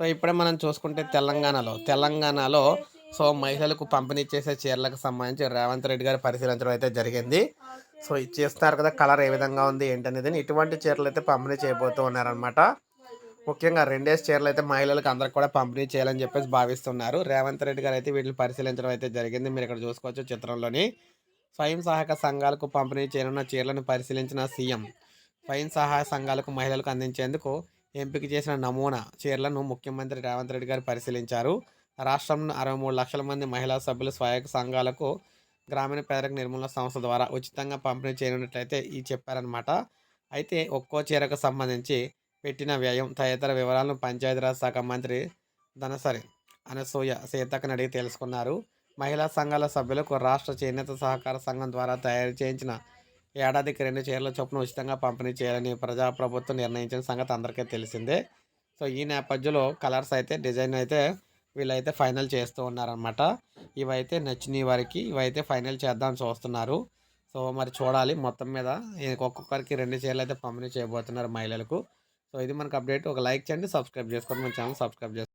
So ఇప్పుడే మనం చూసుకుంటే తెలంగాణలో తెలంగాణలో సో మహిళలకు పంపిణీ చేసే చీరలకు సంబంధించి రేవంత్ రెడ్డి గారు పరిశీలించడం అయితే జరిగింది. సో ఇది చేస్తారు కదా కలర్ ఏ విధంగా ఉంది ఏంటనేది ఇటువంటి చీరలు అయితే పంపిణీ చేయబోతూ ఉన్నారనమాట ముఖ్యంగా రెండేసి చీరలు అయితే మహిళలకు అందరికి కూడా పంపిణీ చేయాలని చెప్పేసి భావిస్తున్నారు. రేవంత్ రెడ్డి గారు అయితే వీటిని పరిశీలించడం అయితే జరిగింది. మీరు ఇక్కడ చూసుకోవచ్చు చిత్రంలోని. స్వయం సహాయక సంఘాలకు పంపిణీ చేయనున్న చీరలను పరిశీలించిన సీఎం స్వయం సహాయ సంఘాలకు మహిళలకు అందించేందుకు ఎంపిక చేసిన నమూనా చీరలను ముఖ్యమంత్రి రేవంత్ రెడ్డి గారు పరిశీలించారు. రాష్ట్రంలో అరవై మూడు లక్షల మంది మహిళా సభ్యులు స్వయం సంఘాలకు గ్రామీణ పేదరిక నిర్మూలన సంస్థ ద్వారా ఉచితంగా పంపిణీ చేయనున్నట్లయితే ఈ చెప్పారనమాట అయితే ఒక్కో చీరకు సంబంధించి పెట్టిన వ్యయం తదితర వివరాలను పంచాయతీరాజ్ శాఖ మంత్రి ధనసరి అనసూయ సీతక్కని అడిగి తెలుసుకున్నారు. మహిళా సంఘాల సభ్యులకు రాష్ట్ర చేనేత సహకార సంఘం ద్వారా తయారు చేయించిన ఏడాదికి రెండు చీరల చొప్పున ఉచితంగా పంపిణీ చేయాలని ప్రజాప్రభుత్వం నిర్ణయించిన సంగతి అందరికీ తెలిసిందే. సో ఈ నేపథ్యంలో కలర్స్ అయితే డిజైన్ అయితే వీళ్ళైతే ఫైనల్ చేస్తూ ఉన్నారనమాట ఇవైతే నచ్చినాయి వారికి ఇవైతే ఫైనల్ చేద్దాం చూస్తున్నారు. సో మరి చూడాలి మొత్తం మీద. ఒక్కొక్కరికి రెండు చీరలు అయితే పంపిణీ చేయబోతున్నారు మహిళలకు. సో ఇది మనకు అప్డేట్. ఒక లైక్ చేయండి సబ్స్క్రైబ్ చేసుకోండి. మన ఛానల్ సబ్స్క్రైబ్ చేసుకోండి.